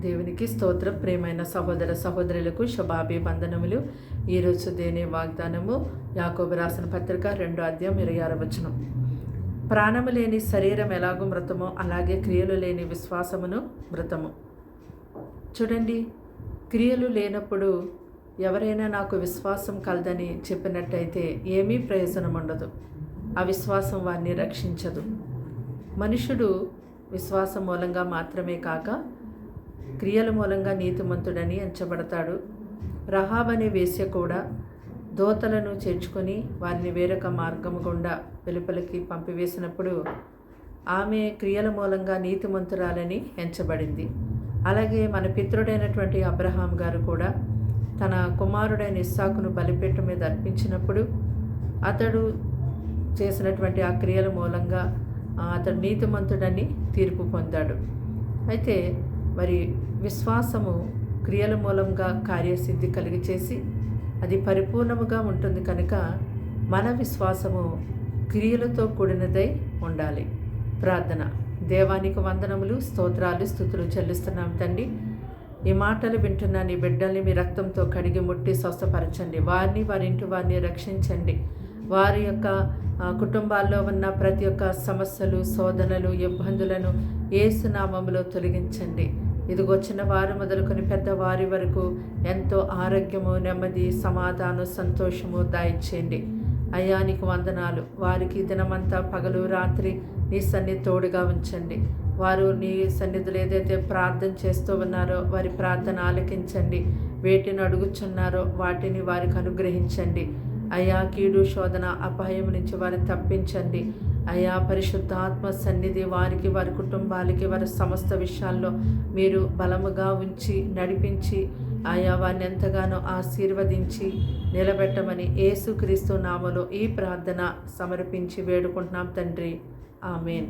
దేవునికి స్తోత్రం. ప్రేమైన సహోదర సహోదరులకు శుభాభివందనములు. ఈరోజు దేని వాగ్దానము యాకోబు రాసిన పత్రిక రెండో అధ్యాయం ఇరవై ఆరు వచనం. ప్రాణము లేని శరీరం ఎలాగో మృతమో అలాగే క్రియలు లేని విశ్వాసమును మృతము. చూడండి క్రియలు లేనప్పుడు ఎవరైనా నాకు విశ్వాసం కలదని చెప్పినట్టయితే ఏమీ ప్రయోజనం ఉండదు. అవిశ్వాసం వారిని రక్షించదు. మనుషుడు విశ్వాసం మూలంగా మాత్రమే కాక క్రియల మూలంగా నీతిమంతుడని ఎంచబడతాడు. రహాబ్ అనే వేశ్య కూడా దోతలను చేర్చుకొని వారిని వేరొక మార్గం గుండా వెలుపలికి పంపివేసినప్పుడు ఆమె క్రియల మూలంగా నీతిమంతురాలని ఎంచబడింది. అలాగే మన పితృడైనటువంటి అబ్రహాం గారు కూడా తన కుమారుడైన ఇస్సాకును బలిపీఠం మీద అర్పించినప్పుడు అతడు చేసినటువంటి ఆ క్రియల మూలంగా అతడు నీతిమంతుడని తీర్పు పొందాడు. అయితే మరి విశ్వాసము క్రియల మూలంగా కార్యసిద్ధి కలిగి చేసి అది పరిపూర్ణముగా ఉంటుంది కనుక మన విశ్వాసము క్రియలతో కూడినదై ఉండాలి. ప్రార్థన. దేవానికి వందనములు స్తోత్రాలు స్థుతులు చెల్లిస్తున్నాం తండ్రి. ఈ మాటలు వింటున్న నీ బిడ్డల్ని మీ రక్తంతో కడిగి ముట్టి స్వస్థపరచండి. వారిని వారి ఇంటి వారిని రక్షించండి. వారి యొక్క కుటుంబాల్లో ఉన్న ప్రతి ఒక్క సమస్యలు శోధనలు ఇబ్బందులను ఏసునామములో తొలగించండి. ఇదిగో వారు మొదలుకొని పెద్దవారి వరకు ఎంతో ఆరోగ్యము నెమ్మది సమాధానం సంతోషము దాయిచ్చేయండి. అయ్యా నీకు వందనాలు. వారికి దినమంతా పగలు రాత్రి నీ సన్ని తోడుగా ఉంచండి. వారు నీ సన్నిధులు ఏదైతే ప్రార్థన చేస్తూ ఉన్నారో వారి ప్రార్థన ఆలకించండి. వేటిని అడుగుచున్నారో వాటిని వారికి అనుగ్రహించండి. అయా కీడు శోధన అపాయం నుంచి వారిని తప్పించండి. అయా పరిశుద్ధాత్మ సన్నిధి వారికి వారి కుటుంబాలకి వారి సమస్త విషయాల్లో మీరు బలముగా ఉంచి నడిపించి ఆయా వారిని ఎంతగానో ఆశీర్వదించి నిలబెట్టమని ఏసుక్రీస్తు నామలో ఈ ప్రార్థన సమర్పించి వేడుకుంటున్నాం తండ్రి. ఆమెన్.